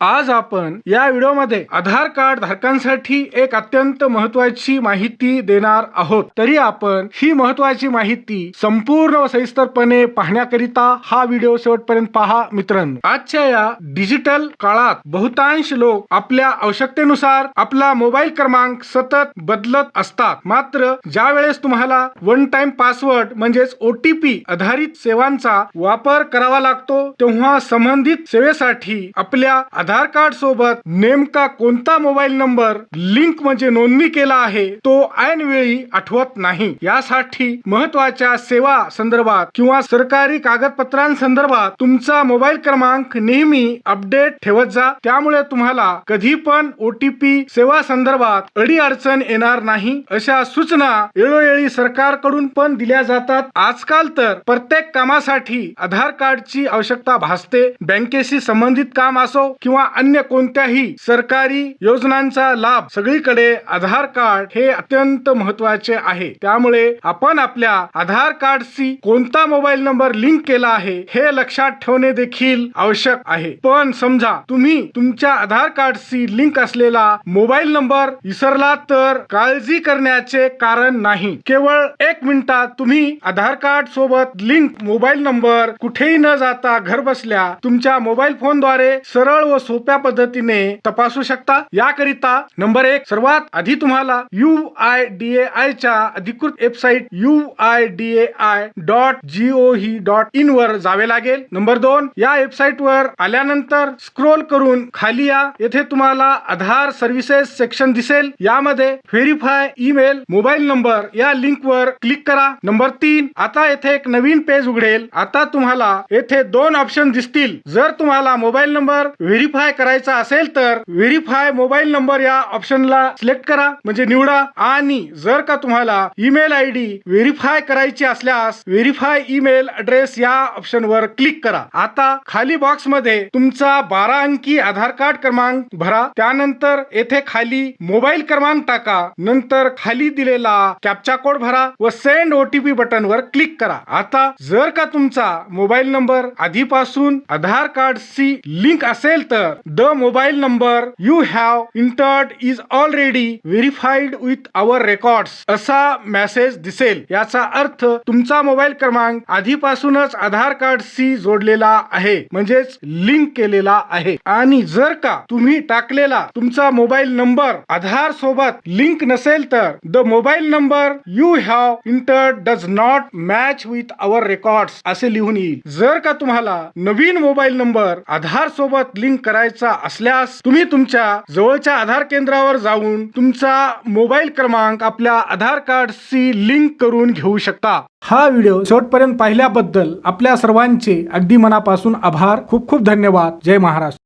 आज आपण या व्हिडिओमध्ये आधार कार्ड धारकांसाठी एक अत्यंत महत्वाची माहिती देणार आहोत. तरी आपण ही महत्वाची माहिती संपूर्ण व सविस्तरपणे पाहण्याकरिता हा व्हिडिओ शेवटपर्यंत पहा मित्रांनो. आजच्या या डिजिटल काळात बहुतांश लोक आपल्या आवश्यकतेनुसार आपला मोबाईल क्रमांक सतत बदलत असतात. मात्र ज्या वेळेस तुम्हाला वन टाइम पासवर्ड म्हणजेच ओटीपी आधारित सेवांचा वापर करावा लागतो तेव्हा संबंधित सेवेसाठी आपल्या आधार कार्ड सोबत नेमका कोणता मोबाईल नंबर लिंक म्हणजे नोंदणी केला आहे तो ऐन वेळी आठवत नाही. यासाठी महत्त्वाच्या सेवा संदर्भात किंवा सरकारी कागदपत्रांसंदर्भात तुमचा मोबाईल क्रमांक नेहमी अपडेट ठेवत जा. त्यामुळे तुम्हाला कधी पण ओटीपी सेवा संदर्भात अडी अडचण येणार नाही. अशा सूचना वेळोवेळी सरकारकडून पण दिल्या जातात. आजकाल तर प्रत्येक कामासाठी आधार कार्डची आवश्यकता भासते. बँकेशी संबंधित काम असो किंवा अन्य कोणत्याही सरकारी योजनांचा लाभ सगळीकडे आधार कार्ड हे अत्यंत महत्त्वाचे आहे. त्यामुळे आपण आपल्या आधार कार्डशी कोणता मोबाईल नंबर लिंक केला आहे हे लक्षात ठेवणे देखील आवश्यक आहे. पण समजा तुम्ही तुमच्या आधार कार्डशी लिंक असलेला मोबाईल नंबर विसरला तर काळजी करण्याचे कारण नाही. केवळ एक मिनिटात तुम्ही आधार कार्ड सोबत लिंक मोबाईल नंबर कुठेही न जाता घर बसल्या तुमच्या मोबाईल फोनद्वारे सरळ व सोप्या पद्धतीने तपासू शकता. याकरिता नंबर एक सर्वात आधी तुम्हाला U I D A I च्या अधिकृत website U I D A I dot gov dot in वर जावे लागेल. नंबर दोन या वेबसाईट वर आल्यानंतर स्क्रोल करून खाली या. येथे तुम्हाला आधार सर्व्हिसेस सेक्शन दिसेल. यामध्ये व्हेरीफाय ईमेल मोबाईल नंबर या लिंक वर क्लिक करा. नंबर तीन आता येथे एक नवीन पेज उघडेल. आता तुम्हाला येथे दोन ऑप्शन दिसतील. जर तुम्हाला मोबाईल नंबर व्हेरीफाय करायचा असेल तर व्हेरीफाय मोबाईल नंबर या ऑप्शनला सिलेक्ट करा. म्हणजे निवडा. आणि जर का तुम्हाला ईमेल आय डी व्हेरीफाय करायची असल्यास व्हेरीफाय ईमेल ऍड्रेस या ऑप्शन वर क्लिक करा. आता खाली बॉक्समध्ये तुमचा बारा अंकी आधार कार्ड क्रमांक भरा. त्यानंतर येथे खाली मोबाईल क्रमांक टाका. नंतर खाली दिलेला कॅप्चा कोड भरा व सेंड ओटीपी बटन वर क्लिक करा. आता जर का तुमचा मोबाईल नंबर आधीपासून आधार कार्डशी लिंक असेल तर the mobile number you have entered is already verified with our records असा मेसेज दिसेल. याचा अर्थ तुमचा मोबाईल क्रमांक आधीपासूनच आधार कार्डशी जोडलेला आहे. म्हणजेच लिंक केलेला आहे. आणि जर का तुम्ही टाकलेला तुमचा मोबाईल नंबर आधार सोबत लिंक नसेल तर the mobile number you have entered does not match with our records असे लिहून येईल. जर का तुम्हाला नवीन मोबाईल नंबर आधार सोबत लिंक करायचा असल्यास तुम्ही तुमच्या जवळच्या आधार केंद्रावर जाऊन तुमचा मोबाईल क्रमांक आपल्या आधार कार्डशी लिंक करून घेऊ शकता. हा व्हिडिओ शेवटपर्यंत पाहिल्याबद्दल आपल्या सर्वांचे अगदी मनापासून आभार. खूप खूप धन्यवाद. जय महाराष्ट्र.